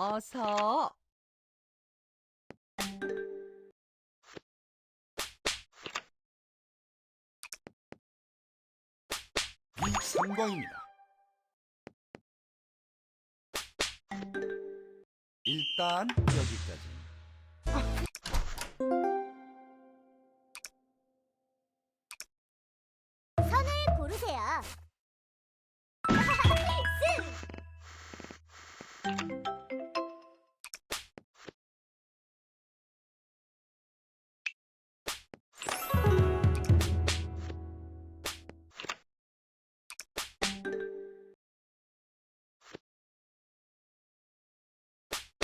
어서. 이 상광입니다. 일단 여기까지.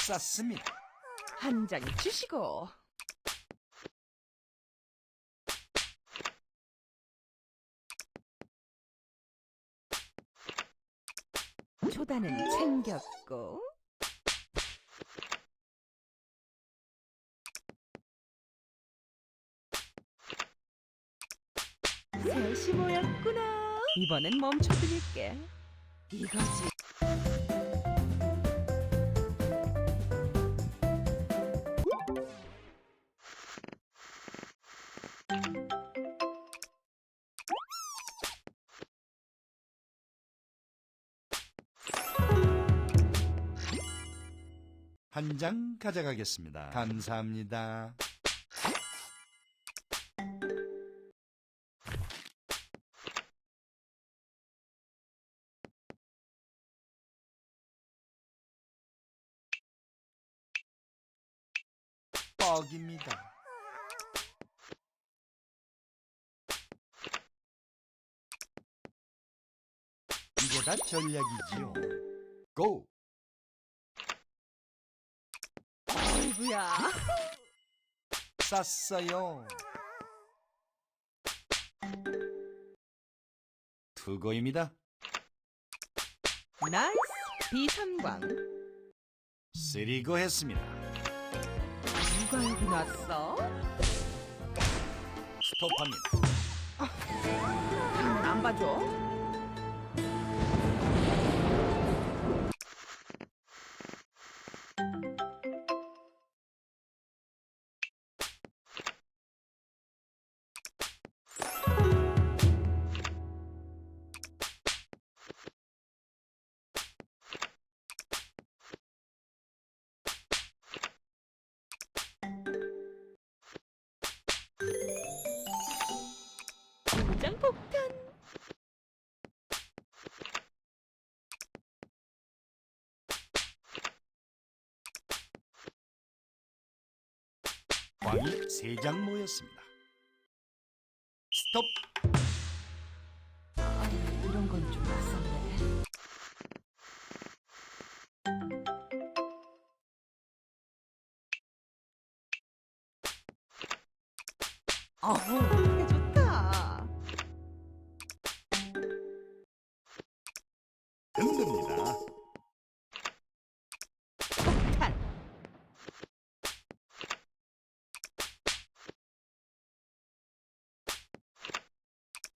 쌌습니다. 한 장 주시고. 초단은 챙겼고. 셋이 모였구나. 이번엔 멈춰드릴게. 이거지. 한 장 가져가겠습니다. 감사합니다. 뻑입니다. 이게 다 전략이지요. 고! 아이고야. 쌌어요. 투고입니다. 나이스. 비삼광. 쓰리고 했습니다. 누가 여기 놨어? 스톱합니다. 안 봐줘. 이 세 장 모였습니다. 스톱! 아니, 이런 건 좀 낯선데. 어후,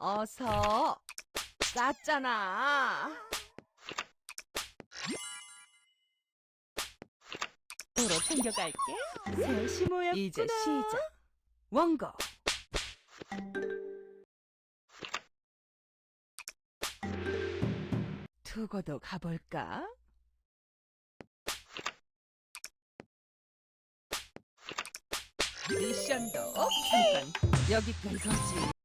어서. 쌌잖아. 도로 챙겨갈게. 셋이 모였구나. 이제 시작. 원고. 두고도 가볼까? 미션도 잠깐 여기까지.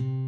나는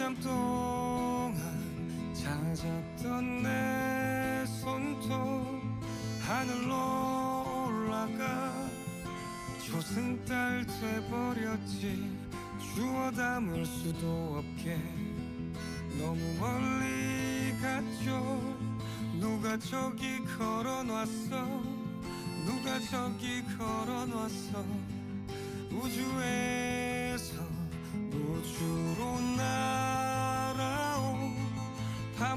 한참 동안 찾았던 내 손톱 하늘로 올라가 조승달 돼버렸지. 주워 담을 수도 없게. 너무 멀리 갔죠. 누가 저기 걸어놨어? 누가 저기 걸어놨어? 우주에서 우주로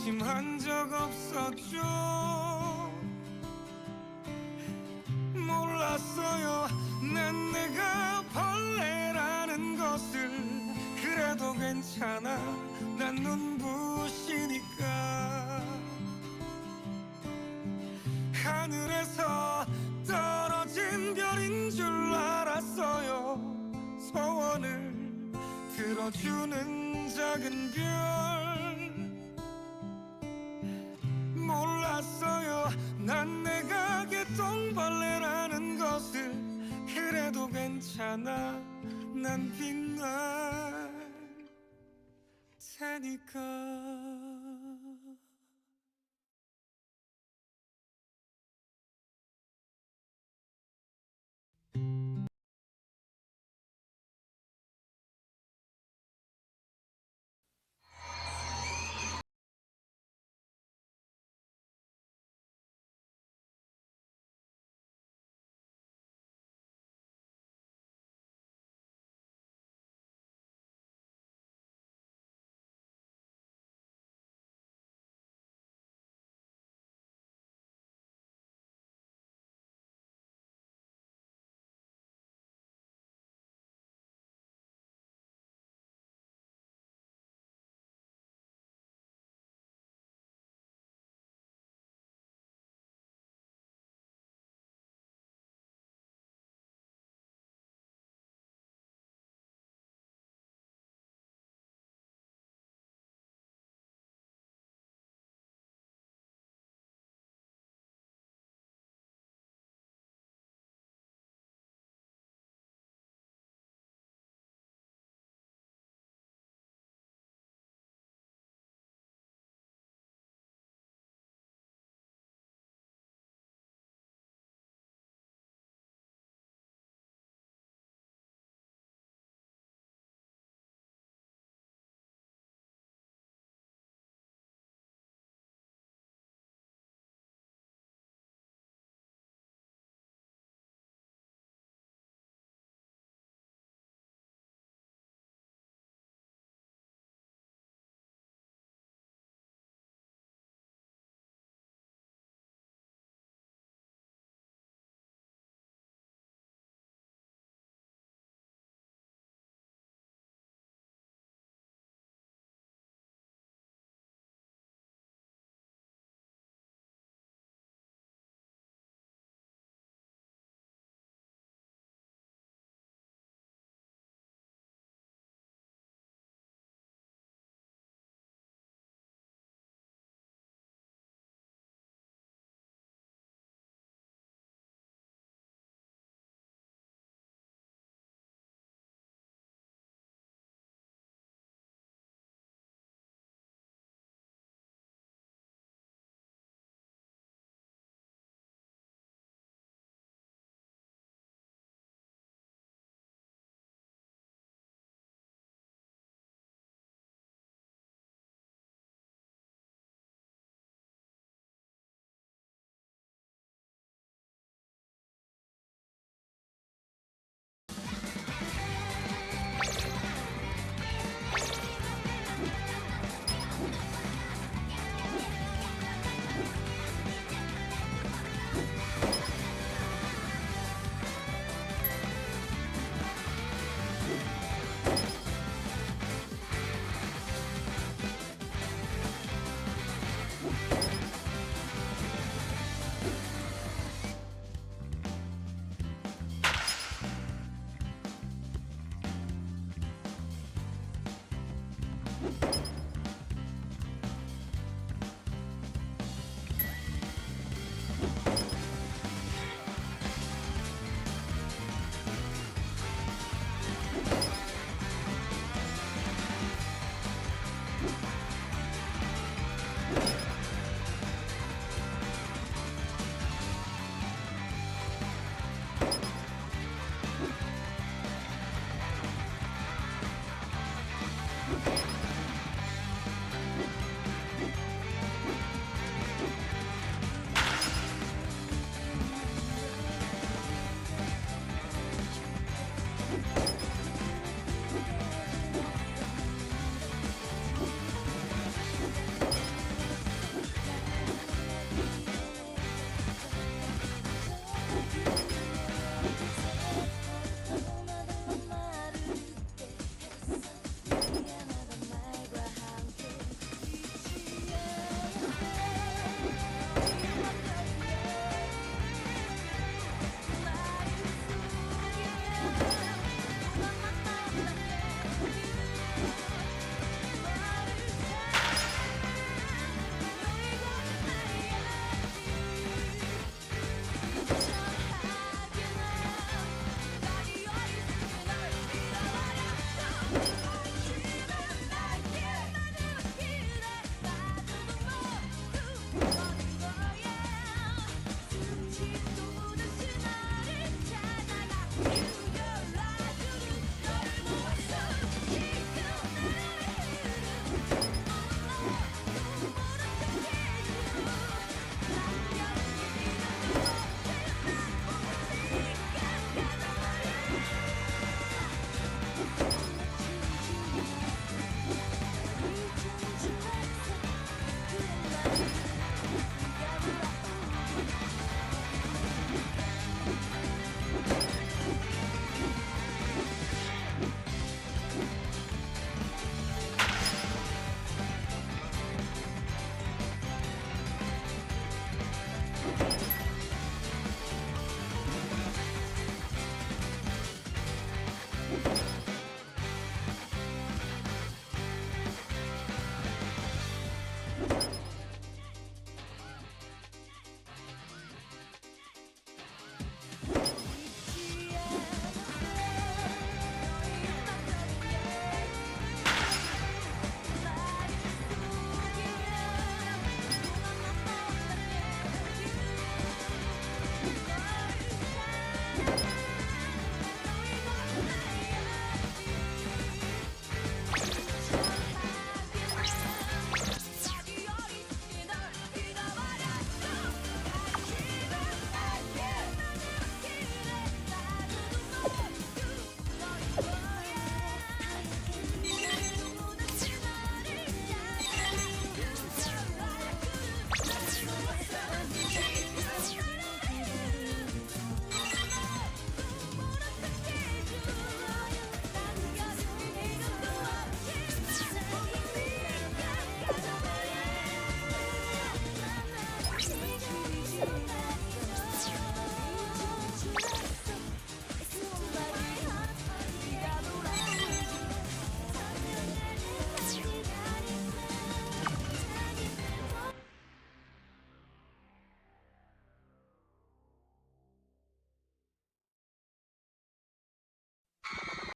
의심한 적 없었죠. 몰랐어요. 난 내가 테니까